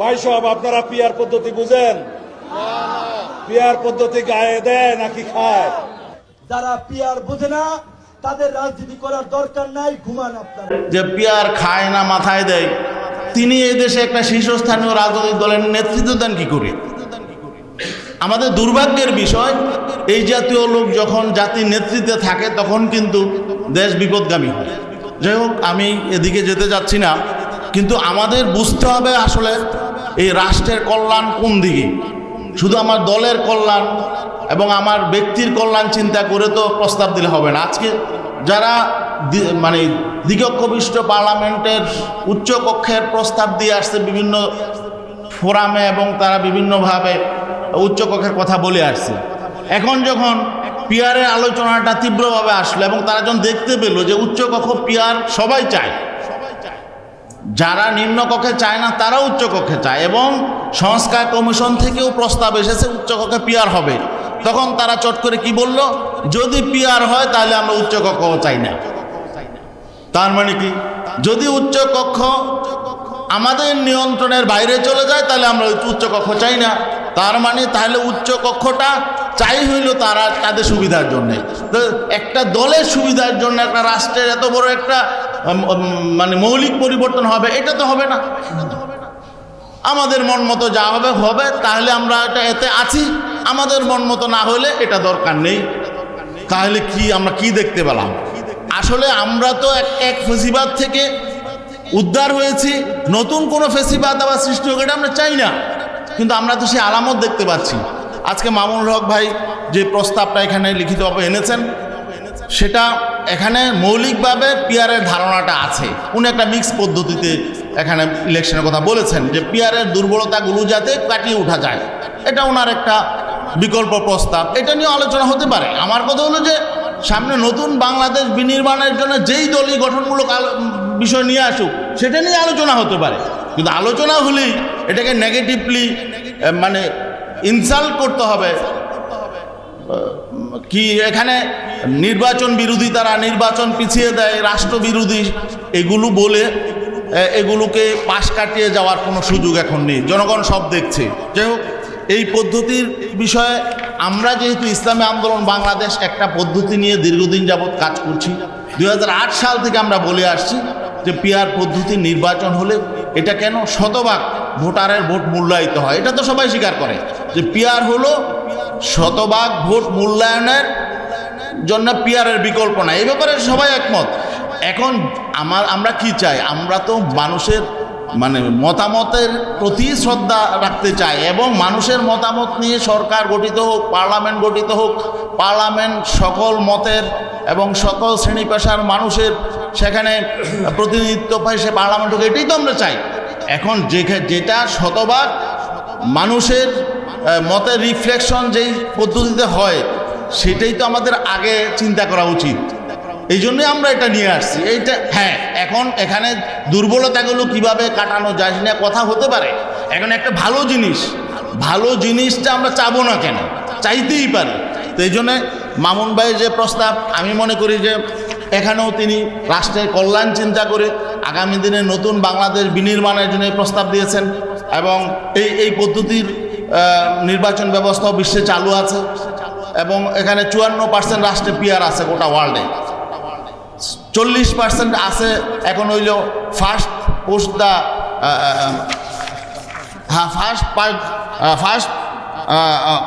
ভাই সব আপনারা পিয়ার পদ্ধতি বুঝেন? পিয়ার পদ্ধতি গায়ে দেয় নাকি খায়? যারা পিয়ার বোঝে না তাদের রাজনীতি করার দরকার নাই ঘুমান আপনারা। যে পিয়ার খায় না মাথায় দেয়। তিনি এই দেশে একটা শীর্ষস্থানীয় রাজনৈতিক দলের নেতৃত্ব দেন কি করে? আমাদের দুর্ভাগ্যের বিষয় এই জাতীয় লোক যখন জাতির নেতৃত্বে থাকে তখন কিন্তু দেশ বিপদগামী হয়। যাই হোক আমি এদিকে যেতে যাচ্ছি না কিন্তু আমাদের বুঝতে হবে আসলে এই রাষ্ট্রের কল্যাণ কোন দিকে? শুধু আমার দলের কল্যাণ এবং আমার ব্যক্তির কল্যাণ চিন্তা করে তো প্রস্তাব দিলে হবে না। আজকে যারা মানে দিগক্ষবিষ্ট পার্লামেন্টের উচ্চ কক্ষের প্রস্তাব দিয়ে আসছে বিভিন্ন ফোরামে এবং তারা বিভিন্নভাবে উচ্চকক্ষের কথা বলে আসছে। এখন যখন পিয়ারের আলোচনাটা তীব্রভাবে আসলো এবং তারা যখন দেখতে পেল যে উচ্চকক্ষ পিয়ার সবাই চায় যারা নিম্নকক্ষে চায় না, তারাও উচ্চকক্ষে চায় এবং সংস্কার কমিশন থেকেও প্রস্তাব এসেছে উচ্চকক্ষে পিয়ার হবে। তখন তারা চট করে কি বলল? যদি পিয়ার হয়, তাহলে আমরা উচ্চকক্ষ চাই না। তার মানে কি? যদি উচ্চকক্ষ আমাদের নিয়ন্ত্রণের বাইরে চলে যায়, তাহলে আমরা উচ্চকক্ষ চাই না। তার মানে তাহলে উচ্চ কক্ষটা চাই হইল তারা, তাদের সুবিধার জন্যে। তো একটা দলের সুবিধার জন্য, একটা রাষ্ট্রের এত বড় একটা মানে মৌলিক পরিবর্তন হবে, এটা তো হবে না। আমাদের মন মতো যা হবে হবে, তাহলে আমরা এটা এতে আছি। আমাদের মন মতো না হলে এটা দরকার নেই। তাহলে কি আমরা কি দেখতে পেলাম? আসলে আমরা তো এক এক ফেসিবাদ থেকে উদ্ধার হয়েছি। নতুন কোনো ফেসিবাদ আবার সৃষ্টি হোক, এটা আমরা চাই না। কিন্তু আমরা তো সেই আলামত দেখতে পাচ্ছি। আজকে মামুন হক ভাই যে প্রস্তাবটা এখানে লিখিতভাবে এনেছেন, সেটা এখানে মৌলিকভাবে পিয়ারের ধারণাটা আছে। উনি একটা মিক্স পদ্ধতিতে এখানে ইলেকশনের কথা বলেছেন যে পিয়ারের দুর্বলতাগুলো যাতে কাটিয়ে উঠা যায়। এটা ওনার একটা বিকল্প প্রস্তাব। এটা নিয়ে আলোচনা হতে পারে। আমার কথা হলো যে, সামনে নতুন বাংলাদেশ বিনির্মাণের জন্য যেই দলই গঠনমূলক বিষয় নিয়ে আসুক, সেটা নিয়ে আলোচনা হতে পারে। কিন্তু আলোচনা হলেই এটাকে নেগেটিভলি মানে ইনসাল্ট করতে হবে। কি এখানে নির্বাচন বিরোধী তারা নির্বাচন পিছিয়ে দেয় রাষ্ট্রবিরোধী এগুলো বলে এগুলোকে পাশ কাটিয়ে যাওয়ার কোনো সুযোগ এখন নেই। জনগণ সব দেখছে। যাই হোক, এই পদ্ধতির বিষয়ে আমরা যেহেতু ইসলামী আন্দোলন বাংলাদেশ একটা পদ্ধতি নিয়ে দীর্ঘদিন যাবৎ কাজ করছি দু হাজার আট সাল থেকে আমরা বলে আসছি যে পিয়ার পদ্ধতি নির্বাচন হলে এটা কেন শতভাগ ভোটারের ভোট মূল্যায়িত হয়। এটা তো সবাই স্বীকার করে যে পিয়ার হলো শতভাগ ভোট মূল্যায়নের জন্য পিয়ারের বিকল্প নাই। এই ব্যাপারে সবাই একমত। এখন আমার আমরা কি চাই? আমরা তো মানুষের মানে মতামতের প্রতি শ্রদ্ধা রাখতে চাই এবং মানুষের মতামত নিয়ে সরকার গঠিত হোক, পার্লামেন্ট গঠিত হোক, পার্লামেন্ট সকল মতের এবং সকল শ্রেণি পেশার মানুষের সেখানে প্রতিনিধিত্ব পায় সে পার্লামেন্ট হোক, এটাই তো আমরা চাই। এখন যে যেটা শতভাগ মানুষের মতের রিফ্লেকশন যেই পদ্ধতিতে হয় সেটাই তো আমাদের আগে চিন্তা করা উচিত। এই জন্যই আমরা এটা নিয়ে আসছি। এইটা হ্যাঁ এখন এখানে দুর্বলতাগুলো কীভাবে কাটানো যায় নিয়ে কথা হতে পারে। এখন একটা ভালো জিনিস, ভালো জিনিসটা আমরা চাবো না কেন? চাইতেই পারি। তো এই জন্যে মামুন ভাইয়ের যে প্রস্তাব, আমি মনে করি যে এখানেও তিনি রাষ্ট্রের কল্যাণ চিন্তা করে আগামী দিনে নতুন বাংলাদেশ বিনির্মাণের জন্য প্রস্তাব দিয়েছেন এবং এই এই পদ্ধতির নির্বাচন ব্যবস্থাও বিশ্বে চালু আছে। এবং এখানে চুয়ান্ন পার্সেন্ট রাষ্ট্রে পিয়ার আছে গোটা ওয়ার্ল্ডে চল্লিশ পার্সেন্ট আছে এখন হইল ফার্স্ট পোস্ট দ্য হ্যাঁ first first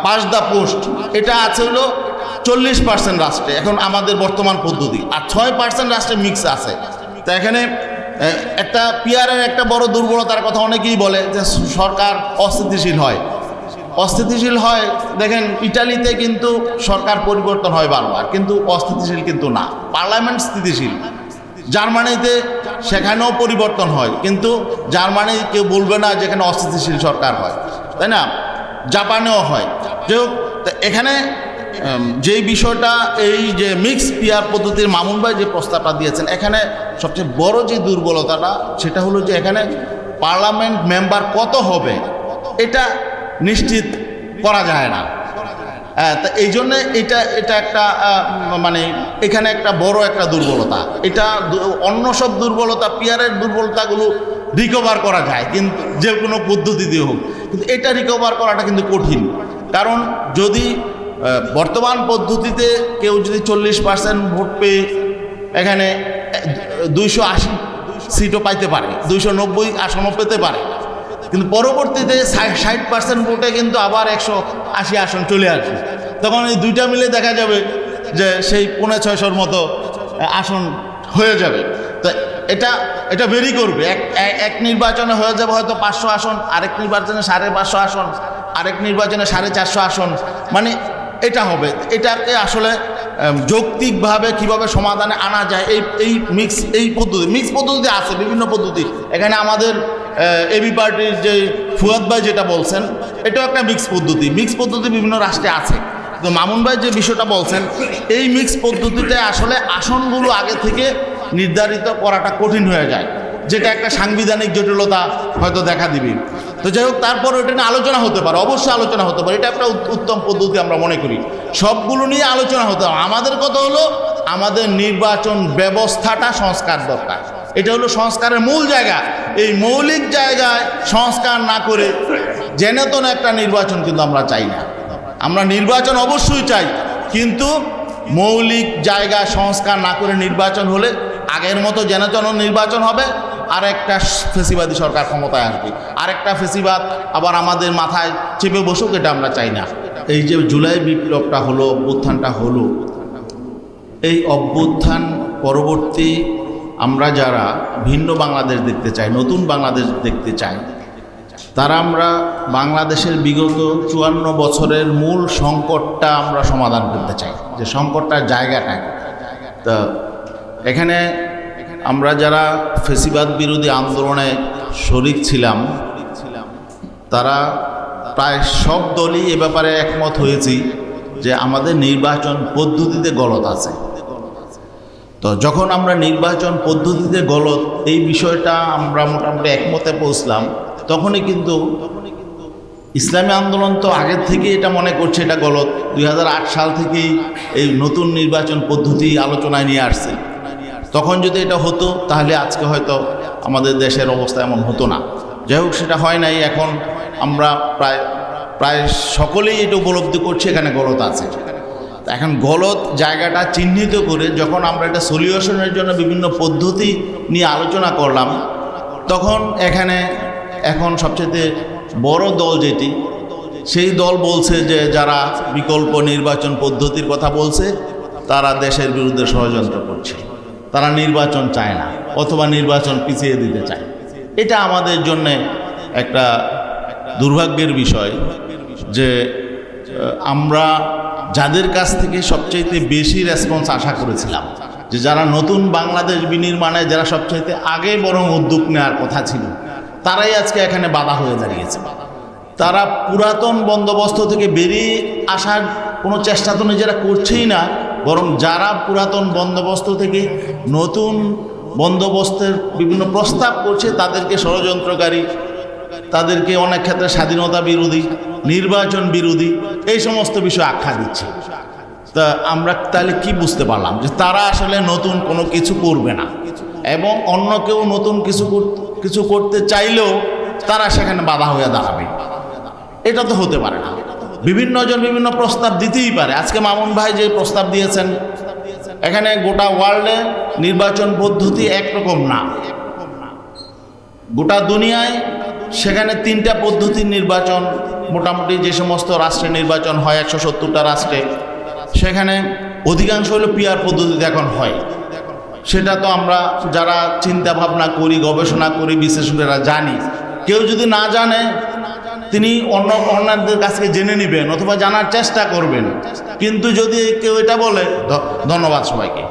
pass the post এটা আছে হলো চল্লিশ পার্সেন্ট রাষ্ট্রে এখন আমাদের বর্তমান পদ্ধতি। আর ছয় পার্সেন্ট রাষ্ট্রে মিক্স আছে। তা এখানে একটা পিয়ারের একটা বড় দুর্বলতার কথা অনেকেই বলে যে সরকার অস্থিতিশীল হয়। অস্থিতিশীল হয়, দেখেন, ইটালিতে কিন্তু সরকার পরিবর্তন হয় বারবার, কিন্তু অস্থিতিশীল কিন্তু না। পার্লামেন্ট স্থিতিশীল। জার্মানিতে সেখানেও পরিবর্তন হয়, কিন্তু জার্মানি কেউ বলবে না যেখানে অস্থিতিশীল সরকার হয়, তাই না? জাপানেও হয়। তা এখানে যেই বিষয়টা, এই যে মিক্স পিয়ার পদ্ধতির মামুন ভাই যে প্রস্তাবটা দিয়েছেন, এখানে সবচেয়ে বড় যে দুর্বলতাটা, সেটা হলো যে এখানে পার্লামেন্ট মেম্বার কত হবে, এটা নিশ্চিত করা যায় না। হ্যাঁ তা এই জন্যে এটা এটা একটা মানে এখানে একটা বড় একটা দুর্বলতা। এটা অন্য সব দুর্বলতা, পিয়ারের দুর্বলতাগুলো রিকভার করা যায়, কিন্তু যে কোনো পদ্ধতি দিয়ে হোক। কিন্তু এটা রিকভার করাটা কিন্তু কঠিন। কারণ যদি বর্তমান পদ্ধতিতে কেউ যদি চল্লিশ পার্সেন্ট ভোট পেয়ে এখানে দুইশো আশি সিটও পাইতে পারে, দুইশো নব্বই আসনও পেতে পারে কিন্তু পরবর্তীতে ষাট পার্সেন্ট ভোটে কিন্তু আবার একশো আশি আসন চলে আসবে। তখন এই দুইটা মিলে দেখা যাবে যে সেই পৌনে ছয়শোর মতো আসন হয়ে যাবে। তো এটা এটা বেরি করবে। এক এক- নির্বাচনে হয়ে যাবে হয়তো পাঁচশো আসন, আরেক নির্বাচনে সাড়ে পাঁচশো আসন, আরেক নির্বাচনে সাড়ে চারশো আসন। মানে এটা হবে। এটাকে আসলে যৌক্তিকভাবে কীভাবে সমাধানে আনা যায়, এই এই মিক্স এই পদ্ধতি মিক্স পদ্ধতি আছে, বিভিন্ন পদ্ধতি। এখানে আমাদের এবি পার্টির যে ফুয়াদ ভাই যেটা বলছেন, এটাও একটা মিক্স পদ্ধতি। মিক্স পদ্ধতি বিভিন্ন রাষ্ট্রে আছে। তো মামুন ভাই যে বিষয়টা বলছেন, এই মিক্স পদ্ধতিতে আসলে আসনগুলো আগে থেকে নির্ধারিত করাটা কঠিন হয়ে যায়। যেটা একটা সাংবিধানিক জটিলতা হয়তো দেখা দিবে। তো যাই হোক তারপর ওটা নিয়ে আলোচনা হতে পারে। অবশ্যই আলোচনা হতে পারে। এটা একটা উত্তম পদ্ধতি আমরা মনে করি। সবগুলো নিয়ে আলোচনা হতে আমাদের কথা হলো, আমাদের নির্বাচন ব্যবস্থাটা সংস্কার দরকার। এটা হলো সংস্কারের মূল জায়গা। এই মৌলিক জায়গায় সংস্কার না করে জেনেতন একটা নির্বাচন কিন্তু আমরা চাই না। আমরা নির্বাচন অবশ্যই চাই, কিন্তু মৌলিক জায়গা সংস্কার না করে নির্বাচন হলে আগের মতো জেনেতন নির্বাচন হবে, আর একটা ফেসিবাদী সরকার ক্ষমতায় আসবে। আরেকটা ফেসিবাদ আবার আমাদের মাথায় চেপে বসুক, এটা আমরা চাই না। এই যে জুলাই বিপ্লবটা হলো, অভ্যুত্থানটা হলো, এই অভ্যুত্থান পরবর্তী আমরা যারা ভিন্ন বাংলাদেশ দেখতে চাই, নতুন বাংলাদেশ দেখতে চাই, তারা আমরা বাংলাদেশের বিগত চুয়ান্ন বছরের মূল সংকটটা আমরা সমাধান করতে চাই, যে সংকটটার জায়গাটা। তা এখানে আমরা যারা ফেসিবাদ বিরোধী আন্দোলনে শরিক ছিলাম, তারা প্রায় সব দলই এ ব্যাপারে একমত হয়েছি যে আমাদের নির্বাচন পদ্ধতিতে গলত আছে। তো যখন আমরা নির্বাচন পদ্ধতিতে গলত এই বিষয়টা আমরা মোটামুটি একমতে পৌঁছলাম, তখনই কিন্তু ইসলামী আন্দোলন তো আগের থেকে এটা মনে করছে এটা গলত। দুই হাজার আট সাল থেকেই এই নতুন নির্বাচন পদ্ধতি আলোচনায় নিয়ে আসছে। তখন যদি এটা হতো, তাহলে আজকে হয়তো আমাদের দেশের অবস্থা এমন হতো না। যাই হোক, সেটা হয় নাই। এখন আমরা প্রায় প্রায় সকলেই এটা উপলব্ধি করছি, এখানে গলত আছে। এখন গলত জায়গাটা চিহ্নিত করে যখন আমরা এটা সলিউশনের জন্য বিভিন্ন পদ্ধতি নিয়ে আলোচনা করলাম, তখন এখানে এখন সবচেয়ে বড় দল যেটি, সেই দল বলছে যে যারা বিকল্প নির্বাচন পদ্ধতির কথা বলছে, তারা দেশের বিরুদ্ধে ষড়যন্ত্র করছে। তারা নির্বাচন চায় না, অথবা নির্বাচন পিছিয়ে দিতে চায়। এটা আমাদের জন্য একটা দুর্ভাগ্যের বিষয় যে আমরা যাদের কাছ থেকে সবচাইতে বেশি রেসপন্স আশা করেছিলাম। যে যারা নতুন বাংলাদেশ বিনির্মাণে, যারা সবচাইতে আগে বরং উদ্যোগ নেওয়ার কথা ছিল, তারাই আজকে এখানে বাধা হয়ে দাঁড়িয়েছে। তারা পুরাতন বন্দোবস্ত থেকে বেরিয়ে আসার কোনো চেষ্টা তো নিজেরা করছেই না, বরং যারা পুরাতন বন্দোবস্ত থেকে নতুন বন্দোবস্তের বিভিন্ন প্রস্তাব করছে, তাদেরকে ষড়যন্ত্রকারী তাদেরকে অনেক ক্ষেত্রে স্বাধীনতা বিরোধী, নির্বাচন বিরোধী, এই সমস্ত বিষয় আখ্যা দিচ্ছে। তা আমরা তাহলে কি বুঝতে পারলাম যে তারা আসলে নতুন কোনো কিছু করবে না এবং অন্য কেউ নতুন কিছু কিছু করতে চাইলেও তারা সেখানে বাধা হয়ে দাঁড়াবে। এটা তো হতে পারে না। বিভিন্ন জন বিভিন্ন প্রস্তাব দিতেই পারে। আজকে মামুন ভাই যে প্রস্তাব দিয়েছেন, এখানে গোটা ওয়ার্ল্ডে নির্বাচন পদ্ধতি একরকম না। গোটা দুনিয়ায় সেখানে তিনটা পদ্ধতির নির্বাচন, মোটামুটি যে সমস্ত রাষ্ট্রে নির্বাচন হয়, একশো সত্তরটা রাষ্ট্রে, সেখানে অধিকাংশ হলো পিয়ার পদ্ধতিতে এখন হয়। সেটা তো আমরা যারা চিন্তা ভাবনা করি, গবেষণা করি বিশেষজ্ঞরা জানি। কেউ যদি না জানে, তিনি অন্য অন্যদের কাছ থেকে জেনে নেবেন অথবা জানার চেষ্টা করবেন। কিন্তু যদি কেউ এটা বলে ধন্যবাদ সবাইকে।